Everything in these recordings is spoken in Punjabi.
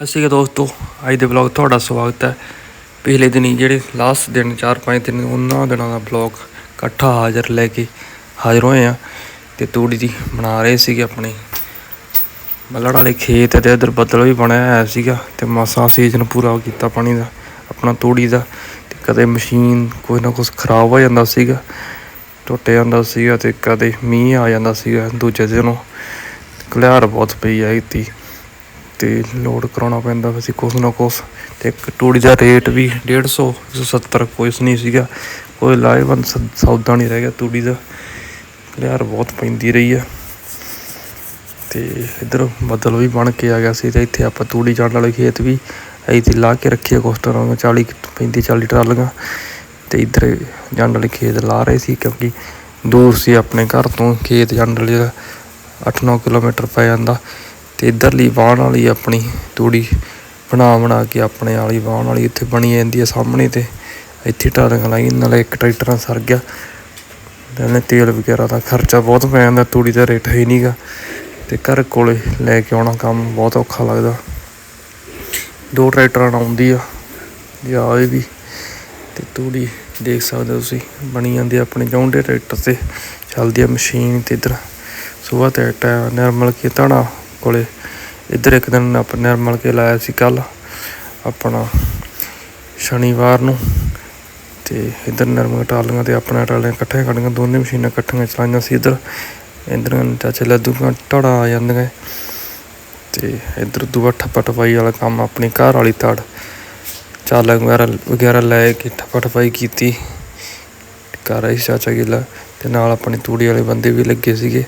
ਅਸੀਂ ਕਿ ਦੋਸਤੋ, ਅੱਜ ਦੇ ਵਲੌਗ ਤੁਹਾਡਾ ਸਵਾਗਤ ਹੈ। ਪਿਛਲੇ ਦਿਨੀ ਜਿਹੜੇ ਲਾਸਟ ਦਿਨ 4-5 ਦਿਨ, ਉਹਨਾਂ ਦਿਨਾਂ ਦਾ ਵਲੌਗ ਇਕੱਠਾ ਹਾਜ਼ਰ ਲੈ ਕੇ ਹਾਜ਼ਰ ਹੋਏ ਆ ਤੇ ਤੂੜੀ ਦੀ ਬਣਾ ਰਹੇ ਸੀਗੇ ਆਪਣੇ। ਮੱਲੜ ਵਾਲੇ ਖੇਤ ਤੇ ਇਧਰ ਬੱਦਲ ਵੀ ਬਣਿਆ ਹੋਇਆ ਸੀਗਾ ਤੇ ਮਸਾਂ ਸੀਜ਼ਨ ਪੂਰਾ ਕੀਤਾ ਪਾਣੀ ਦਾ, ਆਪਣਾ ਤੂੜੀ ਦਾ। ਤੇ ਕਦੇ ਮਸ਼ੀਨ ਕੋਈ ਨਾ ਕੁਝ ਖਰਾਬ ਹੋ ਜਾਂਦਾ ਸੀਗਾ, ਟੁੱਟ ਜਾਂਦਾ ਸੀਗਾ ਤੇ ਕਦੇ ਮੀਂਹ ਆ ਜਾਂਦਾ ਸੀਗਾ ਦੂਜੇ ਦਿਨੋਂ। ਘਲਿਆਰ ਬਹੁਤ ਪਈ ਆਈ ਤੀ ਤੇ ਲੋਡ ਕਰਾਉਣਾ ਪੈਂਦਾ ਸੀ ਕੁਛ ਨਾ ਕੁਛ। ਤੇ ਇੱਕ ਤੂੜੀ ਦਾ ਰੇਟ ਵੀ 150 170 ਕੁਛ ਨਹੀਂ ਸੀਗਾ। ਕੋਈ ਲਾਹੇਵੰਦ ਸ- ਸੌਦਾ ਨਹੀਂ ਰਹਿ ਗਿਆ ਤੂੜੀ ਦਾ। ਘਲਿਆਰ ਬਹੁਤ ਪੈਂਦੀ ਰਹੀ ਆ। ਤੇ ਇੱਧਰ ਬੱਦਲ ਵੀ ਬਣ ਕੇ ਆ ਗਿਆ ਸੀ ਤੇ ਇੱਥੇ ਆਪਾਂ ਤੂੜੀ ਚੜ੍ਹਨ ਵਾਲੇ ਖੇਤ ਵੀ ਇੱਥੇ ਲਾ ਕੇ ਰੱਖਿਆ ਕੁਛ ਤਰ੍ਹਾਂ ਦਾ 40 35 40 ਟਰਾਲੀਆਂ। ਤੇ ਇੱਧਰ ਜਾਣ ਵਾਲੇ ਖੇਤ ਲਾ ਰਹੇ ਸੀ ਕਿਉਂਕਿ ਦੂਰ ਸੀ ਆਪਣੇ ਘਰ ਤੋਂ। ਖੇਤ ਜਾਣ ਵਾਲੇ ਦਾ 8-9 ਕਿਲੋਮੀਟਰ ਪੈ ਜਾਂਦਾ। ਤੇ ਇੱਧਰਲੀ ਵਾਹਣ ਵਾਲੀ ਆਪਣੀ ਤੂੜੀ ਬਣਾ ਬਣਾ ਕੇ ਆਪਣੇ ਵਾਲੀ ਵਾਹਣ ਵਾਲੀ ਇੱਥੇ ਬਣੀ ਜਾਂਦੀ ਹੈ ਸਾਹਮਣੇ ਤੇ ਇੱਥੇ ਟਰਾਲੀਆਂ ਲਾਈ ਨਾਲੇ ਇੱਕ ਟਰੈਕਟਰ ਨਾਲ ਸਰ ਗਿਆ। ਤੇ ਨਾਲੇ ਤੇਲ ਵਗੈਰਾ ਦਾ ਖਰਚਾ ਬਹੁਤ ਪੈ ਜਾਂਦਾ, ਤੂੜੀ ਦਾ ਰੇਟ ਹੈ ਹੀ ਨਹੀਂਗਾ ਤੇ ਘਰ ਕੋਲੇ ਲੈ ਕੇ ਆਉਣਾ ਕੰਮ ਬਹੁਤ ਔਖਾ ਲੱਗਦਾ। ਦੋ ਟਰੈਕਟਰਾਂ ਨਾਲ ਆਉਂਦੀ ਆ ਜਾਂ ਇਹ ਵੀ। ਤੇ ਤੂੜੀ ਦੇਖ ਸਕਦੇ ਹੋ ਤੁਸੀਂ, ਬਣੀ ਜਾਂਦੀ ਆਪਣੇ ਜੌਂਡੇ ਟਰੈਕਟਰ ਤੇ। ਚੱਲਦੀ ਆ ਮਸ਼ੀਨ ਤੇ ਇੱਧਰ। ਸੁਬਾਹ ਤੇ ਟਾਈਮ ਨਰਮਲ ਕੇ ਧਾਣਾ। ਕੋਲੇ ਇੱਧਰ ਇੱਕ ਦਿਨ ਆਪਾਂ ਨਿਰਮਲ ਕੇ ਲਾਇਆ ਸੀ ਕੱਲ ਆਪਣਾ ਸ਼ਨੀਵਾਰ ਨੂੰ ਤੇ ਇੱਧਰ ਨਿਰਮਲ ਟਾਲੀਆਂ ਤੇ ਆਪਣਾ ਟਾਲੀਆਂ ਇਕੱਠੀਆਂ ਖੜੀਆਂ ਦੋਨੇ ਮਸ਼ੀਨਾਂ ਇਕੱਠੀਆਂ ਚਲਾਈਆਂ ਸੀ ਇੱਧਰ। ਇੱਧਰ ਚਾਚੇ ਲੱਦੂ ਟੜਾ ਆ ਜਾਂਦੀਆਂ ਤੇ ਇੱਧਰ ਦੂਆ ਠੱਪਾ ਠਪਾਈ ਵਾਲਾ ਕੰਮ ਆਪਣੀ ਘਰ ਵਾਲੀ ਤੜ ਚਾਲਾ ਵਗੈਰਾ ਵਗੈਰਾ ਲੈ ਕੇ ਠੱਪਾ ਟਪਾਈ ਕੀਤੀ। ਘਰ ਆਈ ਚਾਚਾ ਗਿੱਲਾ ਤੇ ਨਾਲ ਆਪਣੀ ਤੂੜੀ ਵਾਲੇ ਬੰਦੇ ਵੀ ਲੱਗੇ ਸੀਗੇ।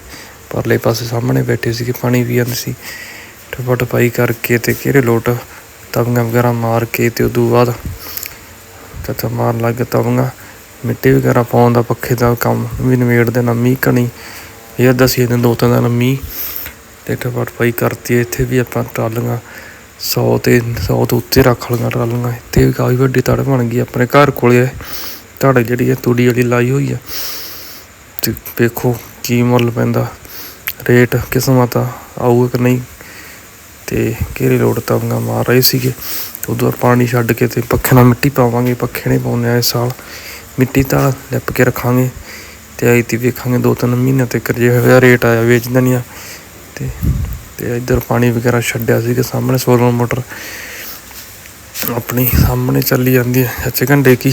ਪਰਲੇ ਪਾਸੇ ਸਾਹਮਣੇ ਬੈਠੇ ਸੀਗੇ, ਪਾਣੀ ਵੀ ਪੀਣ ਸੀ। ਠੱਪਾ ਟਪਾਈ ਕਰਕੇ ਤੇ ਕਿਹੜੇ ਲੋਟ ਤਵੀਆਂ ਵਗੈਰਾ ਮਾਰ ਕੇ ਤੇ ਉਦੋਂ ਬਾਅਦ ਚਾਚਾ ਮਾਰਨ ਲੱਗ ਗਿਆ ਤਵੀਆਂ ਮਿੱਟੀ ਵਗੈਰਾ ਪਾਉਣ ਦਾ ਪੱਖੇ ਦਾ ਕੰਮ ਵੀ ਨਿਬੇੜ ਦੇਣਾ, ਮੀਂਹ ਕਣੀ ਇਹ ਦਸੀ ਦਿਨ ਦੋ ਤਿੰਨ ਦਿਨ ਮੀਂਹ ਤੇ ਠੱਪਾ ਟਪਾਈ ਕਰਤੀ। ਇੱਥੇ ਵੀ ਆਪਾਂ ਟਰਾਲੀਆਂ 100 ਤੇ 100 ਤੋਂ ਉੱਤੇ ਰੱਖ ਲਈਆਂ ਟਰਾਲੀਆਂ। ਇੱਥੇ ਵੀ ਕਾਫੀ ਵੱਡੀ ਤੜ ਬਣ ਗਈ ਆਪਣੇ ਘਰ ਕੋਲੇ। ਤੜ ਜਿਹੜੀ ਹੈ, ਤੂੜੀ ਵਾਲੀ ਲਾਈ ਹੋਈ ਆ। ਤੇ ਵੇਖੋ ਕੀ ਮੁੱਲ ਪੈਂਦਾ। ਰੇਟ, ਕਿਸਮਤ ਆ ਆਊਗਾ ਕਿ ਨਹੀਂ ਤੇ ਕਿਹੜੇ ਲੋਡ ਤਵੀਆਂ ਮਾਰ ਰਹੇ ਸੀਗੇ। ਉਦੋਂ ਪਾਣੀ ਛੱਡ ਕੇ ਤੇ ਪੱਖੇ ਨਾਲ ਮਿੱਟੀ ਪਾਵਾਂਗੇ, ਪੱਖੇ ਨਹੀਂ ਪਾਉਂਦੇ ਆ ਇਸ ਸਾਲ। ਮਿੱਟੀ ਤਾਂ ਲਿਪ ਕੇ ਰੱਖਾਂਗੇ ਤੇ ਆਈ ਤੀ ਵੇਖਾਂਗੇ ਦੋ ਤਿੰਨ ਮਹੀਨੇ ਤੱਕ ਜੇ ਹੋਇਆ ਰੇਟ ਆਇਆ ਵੇਚ ਦਿੰਦੇ ਆ। ਤੇ ਤੇ ਇੱਧਰ ਪਾਣੀ ਵਗੈਰਾ ਛੱਡਿਆ ਸੀਗਾ ਸਾਹਮਣੇ ਸੋਲਰ ਮੋਟਰ। ਆਪਣੀ ਸਾਹਮਣੇ ਚੱਲੀ ਜਾਂਦੀ ਹੈ ਅੱਛੇ ਘੰਟੇ ਕੀ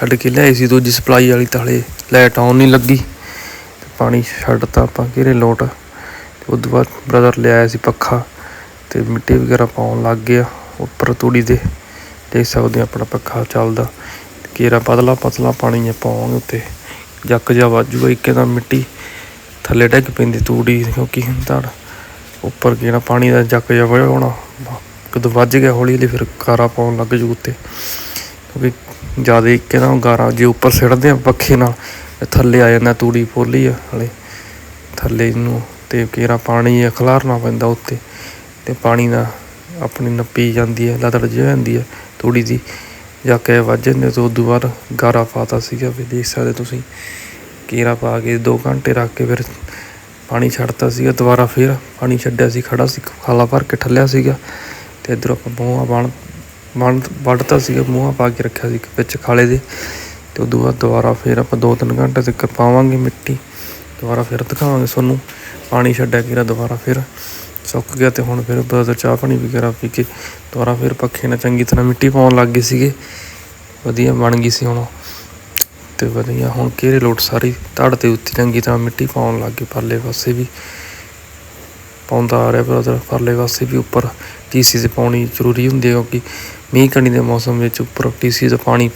ਛੱਡ ਕੇ ਲਿਆਈ ਸੀ ਦੂਜੀ ਸਪਲਾਈ ਵਾਲੀ ਤਾਲੇ ਲਾਈਟ ਆਉਣ ਨਹੀਂ ਲੱਗੀ। ਤੇ ਪਾਣੀ ਛੱਡਤਾ ਆਪਾਂ, ਕਿਹੜੇ ਲੋਟ ਤੇ ਤੋਂ ਬਾਅਦ ਬ੍ਰਦਰ ਲਿਆਇਆ ਸੀ ਪੱਖਾ ਤੇ ਮਿੱਟੀ ਵਗੈਰਾ ਪਾਉਣ ਲੱਗ ਗਿਆ, ਉੱਪਰ ਤੂੜੀ ਦੇ, ਦੇਖ ਸਕਦੇ ਹੋ ਆਪਣਾ ਪੱਖਾ ਚੱਲਦਾ। ਕੇਰਾ ਪਤਲਾ ਪਤਲਾ ਪਾਣੀ ਜਿਹਾ ਪਾਵਾਂਗੇ ਉੱਤੇ, ਜੱਕ ਜਾ ਵਾਜੂਗਾ, ਇੱਕੇ ਦਾ ਮਿੱਟੀ ਥੱਲੇ ਡਿੱਗ ਪੈਂਦੀ ਤੂੜੀ ਕਿਉਂਕਿ ਧੜ, ਉੱਪਰ ਕਿਹੜਾ ਪਾਣੀ ਦਾ ਜੱਕ ਜਾ ਵੜਿਆ ਹੋਣਾ ਕਦੋਂ ਵੱਜ ਗਿਆ ਹੌਲੀ ਹੌਲੀ, ਫਿਰ ਕਾਰਾ ਪਾਉਣ ਲੱਗ ਜੂ ਉੱਤੇ। ਕਿਉਂਕਿ ਜ਼ਿਆਦਾ ਇੱਕੇ ਦਾ ਗਾਰਾ ਜੇ ਉੱਪਰ ਸਿੜਦੇ ਆ ਪੱਖੇ ਨਾਲ, ਤੇ ਥੱਲੇ ਆ ਜਾਂਦਾ ਤੂੜੀ ਪੋਲੀ ਆ, ਹਲੇ ਥੱਲੇ ਨੂੰ ਤੇ ਕੇਰਾ ਪਾਣੀ ਆ ਖਲਾਰਨਾ ਪੈਂਦਾ ਉੱਤੇ ਤੇ ਪਾਣੀ ਦਾ ਆਪਣੀ ਨੱਪੀ ਜਾਂਦੀ ਹੈ ਲਦੜ ਜਿਹੀ ਜਾਂਦੀ ਹੈ। ਤੂੜੀ ਦੀ ਜਾ ਕੇ ਵੱਜ ਜਾਂਦੇ ਤੋਂ ਉਦੋਂ ਬਾਅਦ ਗਾਰਾ ਪਾਤਾ ਸੀਗਾ ਵੀ ਦੇਖ ਸਕਦੇ ਤੁਸੀਂ, ਕੇਰਾ ਪਾ ਕੇ 2 ਘੰਟੇ ਰੱਖ ਕੇ ਫਿਰ ਪਾਣੀ ਛੱਡਤਾ ਸੀਗਾ, ਦੁਬਾਰਾ ਫਿਰ ਪਾਣੀ ਛੱਡਿਆ ਸੀ ਖੜਾ ਸੀ, ਖਾਲਾ ਭਰ ਕੇ ਠੱਲਿਆ ਸੀਗਾ ਤੇ ਇਧਰ ਆਪਾਂ ਮੂੰਹਾਂ ਬਣ ਬਣ ਵੱਢਤਾ ਸੀਗਾ, ਮੂੰਹਾਂ ਪਾ ਕੇ ਰੱਖਿਆ ਸੀ ਵਿੱਚ ਖਾਲੇ ਦੇ ਤੇ ਉਦੋਂ ਬਾਅਦ ਦੁਬਾਰਾ ਫਿਰ ਆਪਾਂ 2-3 ਘੰਟੇ ਤੱਕ ਪਾਵਾਂਗੇ ਮਿੱਟੀ, ਦੁਬਾਰਾ ਫਿਰ ਦਿਖਾਵਾਂਗੇ ਤੁਹਾਨੂੰ। ਪਾਣੀ ਛੱਡਿਆ ਕੇਰਾ ਦੁਬਾਰਾ ਫਿਰ ਸੁੱਕ ਗਿਆ ਤੇ ਹੁਣ ਫਿਰ ਬਦਰ ਚਾਹ ਪਾਣੀ ਵਗੈਰਾ ਪੀ ਕੇ ਦੁਬਾਰਾ ਫਿਰ ਪੱਖੇ ਨਾਲ ਚੰਗੀ ਤਰ੍ਹਾਂ ਮਿੱਟੀ ਪਾਉਣ ਲੱਗ ਗਏ ਸੀਗੇ ਵਧੀਆ ਬਣ ਗਈ ਸੀ ਹੁਣ ਉਹ। ਤੇ ਵਧੀਆ ਹੁਣ ਕਿਹੜੇ ਲੋਟ ਸਾਰੀ ਧੜ ਤੇ ਉੱਤੇ ਚੰਗੀ ਤਰ੍ਹਾਂ ਮਿੱਟੀ ਪਾਉਣ ਲੱਗ ਗਏ ਪਰਲੇ ਪਾਸੇ ਵੀ ਪਾਉਂਦਾ ਆ ਰਿਹਾ ਬ੍ਰਦਰ ਪਰਲੇ ਪਾਸੇ ਵੀ ਉੱਪਰ ਟੀਸੀ ਤੇ ਪਾਉਣੀ ਜ਼ਰੂਰੀ ਹੁੰਦੀ ਹੈ ਕਿਉਂਕਿ ਮੀਂਹ ਕਣੀ ਦੇ ਮੌਸਮ ਵਿੱਚ ਉੱਪਰ ਟੀਸੀ ਦਾ ਪਾਣੀ ਪੈ